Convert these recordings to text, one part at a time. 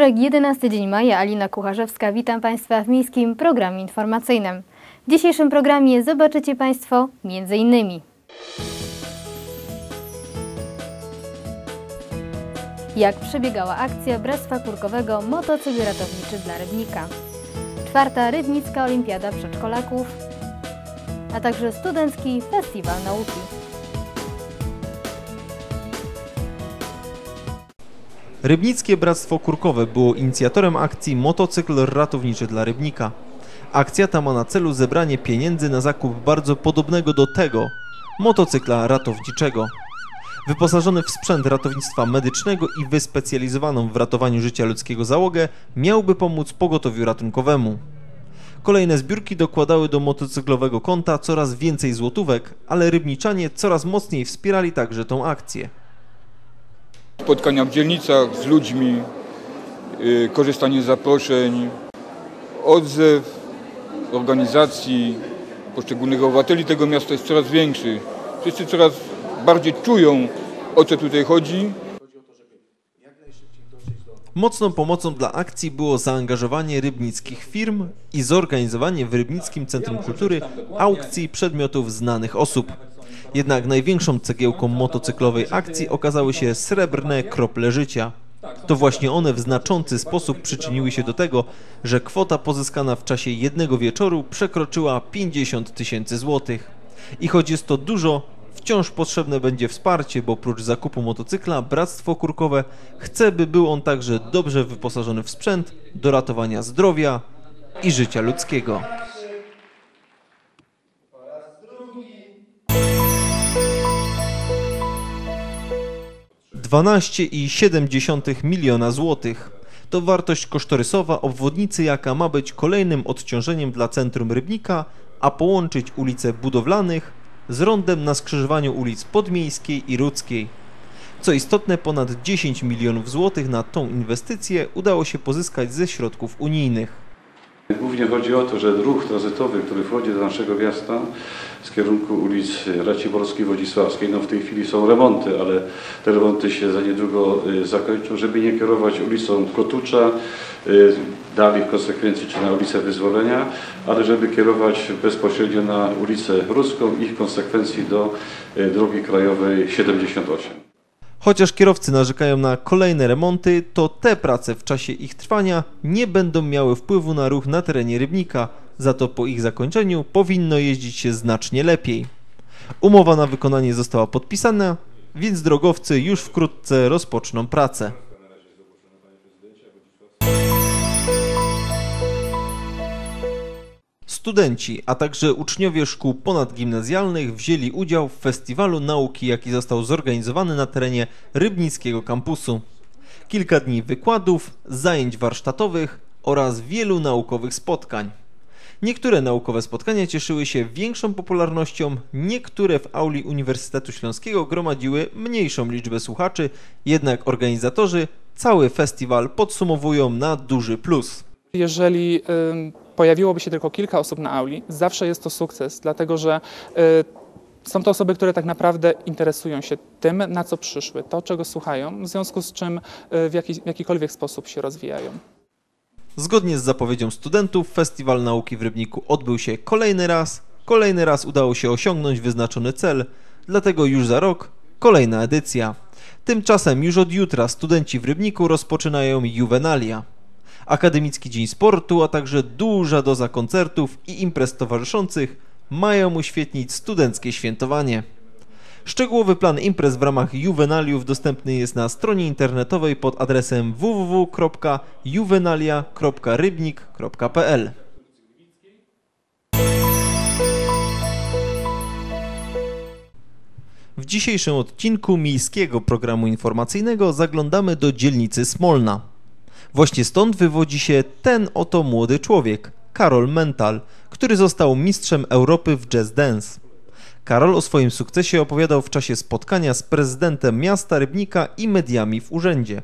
wtorek, 11 dzień maja, Alina Kucharzewska. Witam Państwa w Miejskim Programie Informacyjnym. W dzisiejszym programie zobaczycie Państwo innymi jak przebiegała akcja Bractwa Kurkowego Motocykl Ratowniczy dla Rybnika, czwarta Rybnicka Olimpiada Przedszkolaków, a także Studencki Festiwal Nauki. Rybnickie Bractwo Kurkowe było inicjatorem akcji Motocykl Ratowniczy dla Rybnika. Akcja ta ma na celu zebranie pieniędzy na zakup bardzo podobnego do tego motocykla ratowniczego. Wyposażony w sprzęt ratownictwa medycznego i wyspecjalizowaną w ratowaniu życia ludzkiego załogę, miałby pomóc pogotowiu ratunkowemu. Kolejne zbiórki dokładały do motocyklowego konta coraz więcej złotówek, ale rybniczanie coraz mocniej wspierali także tą akcję. Spotkania w dzielnicach z ludźmi, y, korzystanie z zaproszeń, odzew organizacji poszczególnych obywateli tego miasta jest coraz większy. Wszyscy coraz bardziej czują, o co tutaj chodzi. Mocną pomocą dla akcji było zaangażowanie rybnickich firm i zorganizowanie w Rybnickim Centrum Kultury aukcji przedmiotów znanych osób. Jednak największą cegiełką motocyklowej akcji okazały się srebrne krople życia. To właśnie one w znaczący sposób przyczyniły się do tego, że kwota pozyskana w czasie jednego wieczoru przekroczyła 50 tysięcy złotych. I choć jest to dużo, wciąż potrzebne będzie wsparcie, bo oprócz zakupu motocykla Bractwo Kurkowe chce, by był on także dobrze wyposażony w sprzęt do ratowania zdrowia i życia ludzkiego. Dwanaście i 0,7 miliona złotych. To wartość kosztorysowa obwodnicy, jaka ma być kolejnym odciążeniem dla centrum Rybnika, a połączyć ulice Budowlanych z rondem na skrzyżowaniu ulic Podmiejskiej i Rudzkiej. Co istotne, ponad 10 milionów złotych na tą inwestycję udało się pozyskać ze środków unijnych. Głównie chodzi o to, że ruch tranzytowy, który wchodzi do naszego miasta z kierunku ulic Raciborskiej, Wodzisławskiej, no w tej chwili są remonty, ale te remonty się za niedługo y, zakończą, żeby nie kierować ulicą Kotucza, y, dalej w konsekwencji czy na ulicę Wyzwolenia, ale żeby kierować bezpośrednio na ulicę Ruską i w konsekwencji do y, drogi krajowej 78. Chociaż kierowcy narzekają na kolejne remonty, to te prace w czasie ich trwania nie będą miały wpływu na ruch na terenie Rybnika, za to po ich zakończeniu powinno jeździć się znacznie lepiej. Umowa na wykonanie została podpisana, więc drogowcy już wkrótce rozpoczną pracę. Studenci, a także uczniowie szkół ponadgimnazjalnych wzięli udział w festiwalu nauki, jaki został zorganizowany na terenie Rybnickiego kampusu. Kilka dni wykładów, zajęć warsztatowych oraz wielu naukowych spotkań. Niektóre naukowe spotkania cieszyły się większą popularnością, niektóre w auli Uniwersytetu Śląskiego gromadziły mniejszą liczbę słuchaczy, jednak organizatorzy cały festiwal podsumowują na duży plus. Jeżeli ym, pojawiłoby się tylko kilka osób na auli, zawsze jest to sukces, dlatego że y, są to osoby, które tak naprawdę interesują się tym, na co przyszły, to czego słuchają, w związku z czym y, w, w jakikolwiek sposób się rozwijają. Zgodnie z zapowiedzią studentów, Festiwal Nauki w Rybniku odbył się kolejny raz. Kolejny raz udało się osiągnąć wyznaczony cel, dlatego już za rok kolejna edycja. Tymczasem już od jutra studenci w Rybniku rozpoczynają juwenalia. Akademicki Dzień Sportu, a także duża doza koncertów i imprez towarzyszących mają uświetnić studenckie świętowanie. Szczegółowy plan imprez w ramach juwenaliów dostępny jest na stronie internetowej pod adresem www.juvenalia.rybnik.pl. W dzisiejszym odcinku miejskiego programu informacyjnego zaglądamy do dzielnicy Smolna. Właśnie stąd wywodzi się ten oto młody człowiek, Karol Mental, który został mistrzem Europy w jazz dance. Karol o swoim sukcesie opowiadał w czasie spotkania z prezydentem miasta Rybnika i mediami w urzędzie.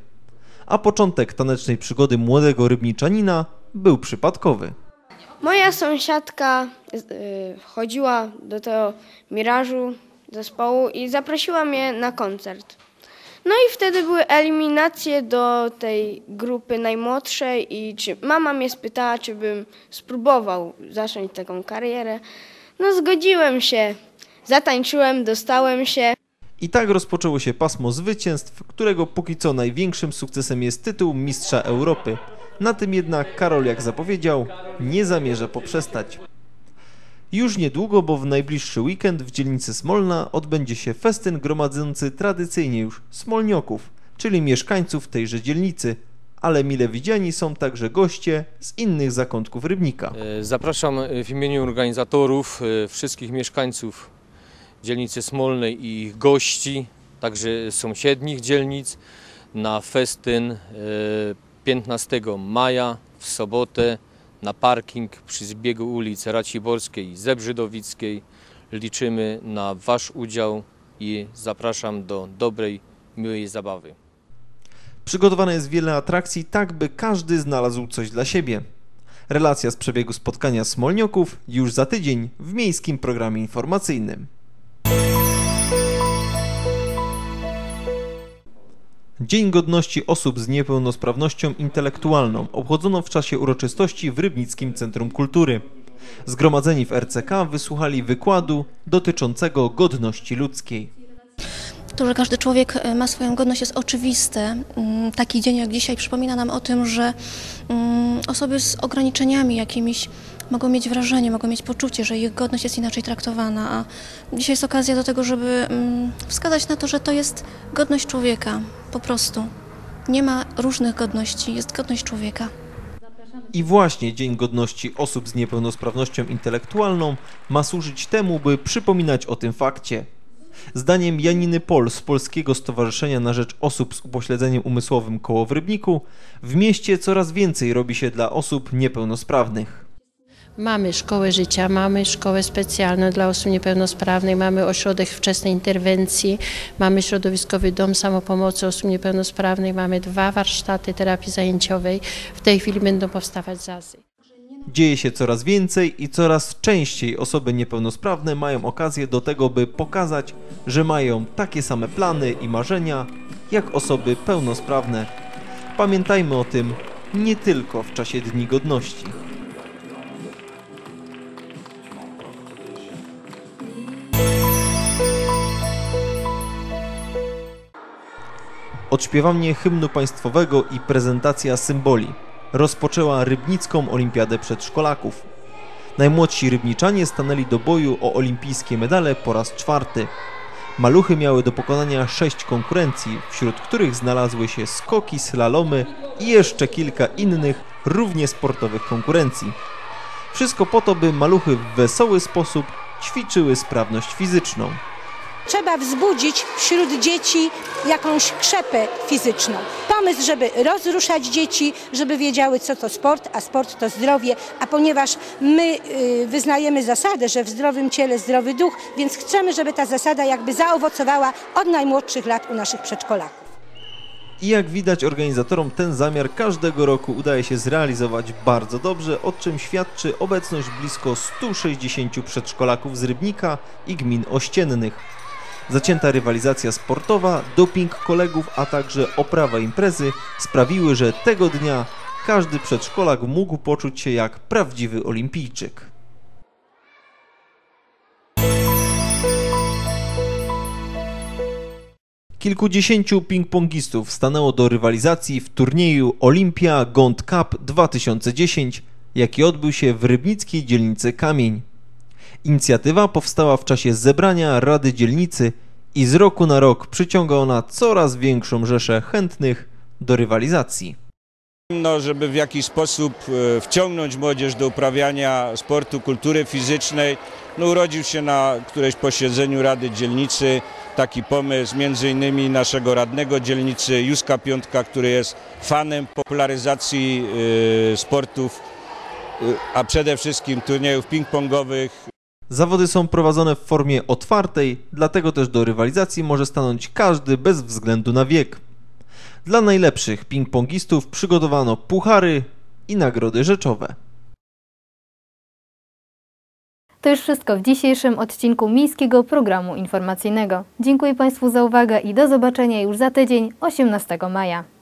A początek tanecznej przygody młodego rybniczanina był przypadkowy. Moja sąsiadka y, chodziła do tego mirażu zespołu i zaprosiła mnie na koncert. No i wtedy były eliminacje do tej grupy najmłodszej i czy mama mnie spytała, czy bym spróbował zacząć taką karierę. No zgodziłem się. Zatańczyłem, dostałem się. I tak rozpoczęło się pasmo zwycięstw, którego póki co największym sukcesem jest tytuł Mistrza Europy. Na tym jednak Karol, jak zapowiedział, nie zamierza poprzestać. Już niedługo, bo w najbliższy weekend w dzielnicy Smolna odbędzie się festyn gromadzący tradycyjnie już smolnioków, czyli mieszkańców tejże dzielnicy, ale mile widziani są także goście z innych zakątków Rybnika. E, Zapraszam e, w imieniu organizatorów e, wszystkich mieszkańców dzielnicy Smolnej i ich gości, także sąsiednich dzielnic na festyn e, 15 maja w sobotę na parking przy zbiegu ulic Raciborskiej i Zebrzydowickiej. Liczymy na Wasz udział i zapraszam do dobrej, miłej zabawy. Przygotowane jest wiele atrakcji, tak by każdy znalazł coś dla siebie. Relacja z przebiegu spotkania Smolnioków już za tydzień w miejskim programie informacyjnym. Dzień Godności Osób z Niepełnosprawnością Intelektualną obchodzono w czasie uroczystości w Rybnickim Centrum Kultury. Zgromadzeni w RCK wysłuchali wykładu dotyczącego godności ludzkiej. To, że każdy człowiek e, ma swoją godność jest oczywiste. Mm, Taki dzień jak dzisiaj przypomina nam o tym, że mm, osoby z ograniczeniami jakimiś mogą mieć wrażenie, mogą mieć poczucie, że ich godność jest inaczej traktowana, a dzisiaj jest okazja do tego, żeby mm, wskazać na to, że to jest godność człowieka, po prostu. Nie ma różnych godności, jest godność człowieka. I właśnie Dzień Godności Osób z Niepełnosprawnością Intelektualną ma służyć temu, by przypominać o tym fakcie. Zdaniem Janiny Pol z Polskiego Stowarzyszenia na Rzecz Osób z Upośledzeniem Umysłowym koło w Rybniku, w mieście coraz więcej robi się dla osób niepełnosprawnych. Mamy szkołę życia, mamy szkołę specjalną dla osób niepełnosprawnych, mamy ośrodek wczesnej interwencji, mamy środowiskowy dom samopomocy osób niepełnosprawnych, mamy dwa warsztaty terapii zajęciowej. W tej chwili będą powstawać zazy. Dzieje się coraz więcej i coraz częściej osoby niepełnosprawne mają okazję do tego, by pokazać, że mają takie same plany i marzenia jak osoby pełnosprawne. Pamiętajmy o tym nie tylko w czasie Dni Godności. Odśpiewanie hymnu państwowego i prezentacja symboli rozpoczęła Rybnicką Olimpiadę Przedszkolaków. Najmłodsi rybniczanie stanęli do boju o olimpijskie medale po raz czwarty. Maluchy miały do pokonania sześć konkurencji, wśród których znalazły się skoki, slalomy i jeszcze kilka innych, równie sportowych konkurencji. Wszystko po to, by maluchy w wesoły sposób ćwiczyły sprawność fizyczną. Trzeba wzbudzić wśród dzieci jakąś krzepę fizyczną. Pomysł, żeby rozruszać dzieci, żeby wiedziały, co to sport, a sport to zdrowie. A ponieważ my y, wyznajemy zasadę, że w zdrowym ciele zdrowy duch, więc chcemy, żeby ta zasada jakby zaowocowała od najmłodszych lat u naszych przedszkolaków. I jak widać organizatorom ten zamiar każdego roku udaje się zrealizować bardzo dobrze, o czym świadczy obecność blisko 160 przedszkolaków z Rybnika i gmin ościennych. Zacięta rywalizacja sportowa, doping kolegów, a także oprawa imprezy sprawiły, że tego dnia każdy przedszkolak mógł poczuć się jak prawdziwy olimpijczyk. Kilkudziesięciu ping-pongistów stanęło do rywalizacji w turnieju Olympia Gond Cup 2010, jaki odbył się w rybnickiej dzielnicy Kamień. Inicjatywa powstała w czasie zebrania Rady Dzielnicy i z roku na rok przyciąga ona coraz większą rzeszę chętnych do rywalizacji. No, żeby w jakiś sposób e, wciągnąć młodzież do uprawiania sportu, kultury fizycznej, no, urodził się na któreś posiedzeniu Rady Dzielnicy taki pomysł między innymi naszego radnego dzielnicy Józka Piątka, który jest fanem popularyzacji e, sportów, e, a przede wszystkim turniejów ping-pongowych. Zawody są prowadzone w formie otwartej, dlatego też do rywalizacji może stanąć każdy bez względu na wiek. Dla najlepszych ping-pongistów przygotowano puchary i nagrody rzeczowe. To już wszystko w dzisiejszym odcinku Miejskiego Programu Informacyjnego. Dziękuję Państwu za uwagę i do zobaczenia już za tydzień, 18 maja.